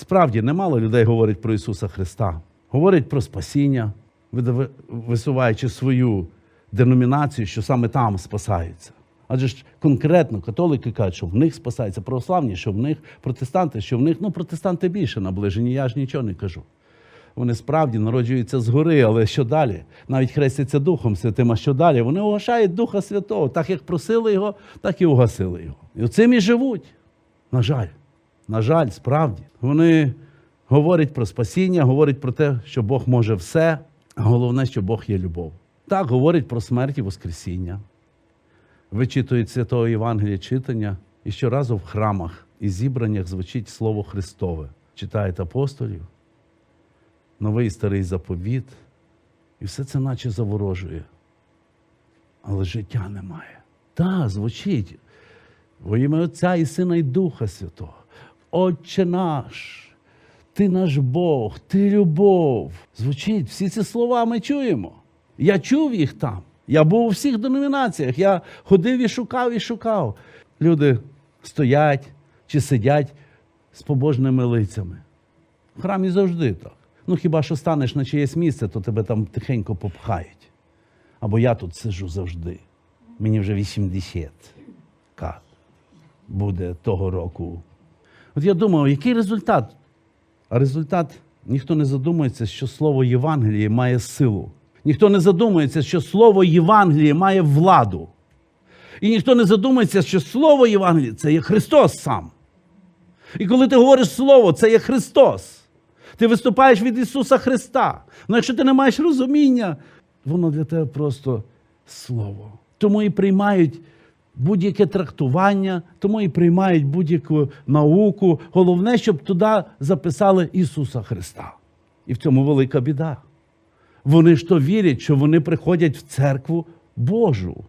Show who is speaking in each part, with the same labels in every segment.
Speaker 1: Справді немало людей говорить про Ісуса Христа, говорять про спасіння, висуваючи свою деномінацію, що саме там спасаються. Адже ж конкретно католики кажуть, що в них спасаються православні, що в них протестанти, що в них, ну, протестанти більше наближені, я ж нічого не кажу. Вони справді народжуються згори, але що далі? Навіть хрестяться Духом Святим, а що далі? Вони угашають Духа Святого. Так як просили його, так і угасили його. І цим і живуть. На жаль, на жаль, справді. Вони говорять про спасіння, говорять про те, що Бог може все, а головне, що Бог є любов. Так, говорять про смерть і Воскресіння. Вичитують Святого Євангелія читання, і щоразу в храмах і зібраннях звучить Слово Христове. Читають апостолів, новий старий заповіт, і все це наче заворожує. Але життя немає. Так, звучить. Во ім'я Отця і Сина і Духа Святого. Отче наш, ти наш Бог, ти любов. Звучить, всі ці слова ми чуємо. Я чув їх там. Я був у всіх деномінаціях. Я ходив і шукав, і шукав. Люди стоять чи сидять з побожними лицями. В храмі завжди так. Ну хіба що станеш на чиєсь місце, то тебе там тихенько попхають. Або я тут сиджу завжди. Мені вже 80. Як буде того року. От я думав, який результат? А результат ніхто не задумується, що слово Євангеліє має силу. Ніхто не задумується, що слово Євангеліє має владу. І ніхто не задумується, що слово Євангеліє це є Христос сам. І коли ти говориш Слово, це є Христос. Ти виступаєш від Ісуса Христа. Ну якщо ти не маєш розуміння, воно для тебе просто Слово. Тому і приймають будь-яке трактування, тому і приймають будь-яку науку. Головне, щоб туди записали Ісуса Христа. І в цьому велика біда. Вони ж то вірять, що вони приходять в церкву Божу.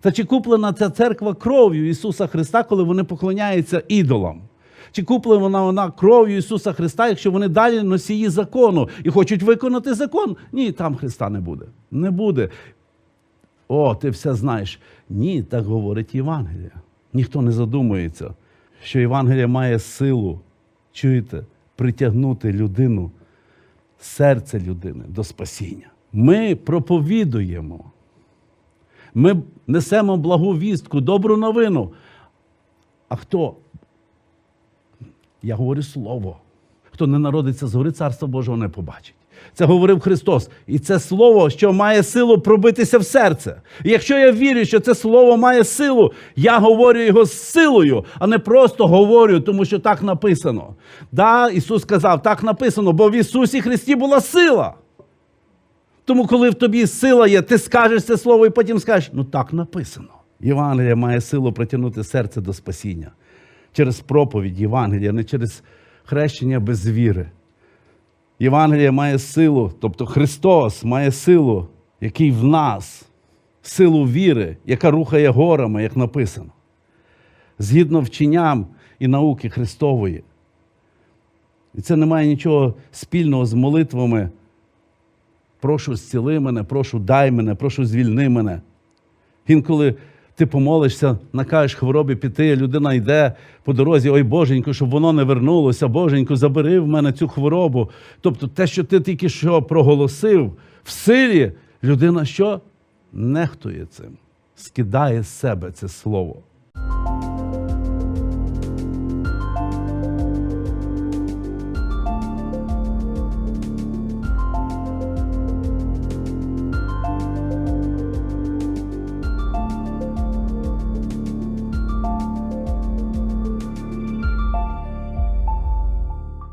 Speaker 1: Та чи куплена ця церква кров'ю Ісуса Христа, коли вони поклоняються ідолам? Чи куплена вона кров'ю Ісуса Христа, якщо вони далі носії закону і хочуть виконати закон? Ні, там Христа не буде. Не буде. О, ти все знаєш. Ні, так говорить Євангелія. Ніхто не задумується, що Євангелія має силу, чуєте, притягнути людину, серце людини до спасіння. Ми проповідуємо. Ми несемо благу вістку, добру новину. А хто? Я говорю слово. Хто не народиться згори, царство Божого не побачить. Це говорив Христос. І це слово, що має силу пробитися в серце. І якщо я вірю, що це слово має силу, я говорю його з силою, а не просто говорю, тому що так написано. Да, Ісус сказав, так написано, бо в Ісусі Христі була сила. Тому, коли в тобі сила є, ти скажеш це слово і потім скажеш, ну так написано. Євангелія має силу притягнути серце до спасіння через проповідь Євангелія, не через хрещення без віри. Євангелія має силу, тобто Христос має силу, який в нас, силу віри, яка рухає горами, як написано, згідно вченням і науки Христової. І це не має нічого спільного з молитвами. Прошу зціли мене, прошу дай мене, прошу звільни мене. Інколи ти помолишся, накажеш хворобі піти, людина йде по дорозі, ой Боженько, щоб воно не вернулося, Боженько, забери в мене цю хворобу. Тобто те, що ти тільки що проголосив в силі, людина що? Нехтує цим, скидає з себе це слово.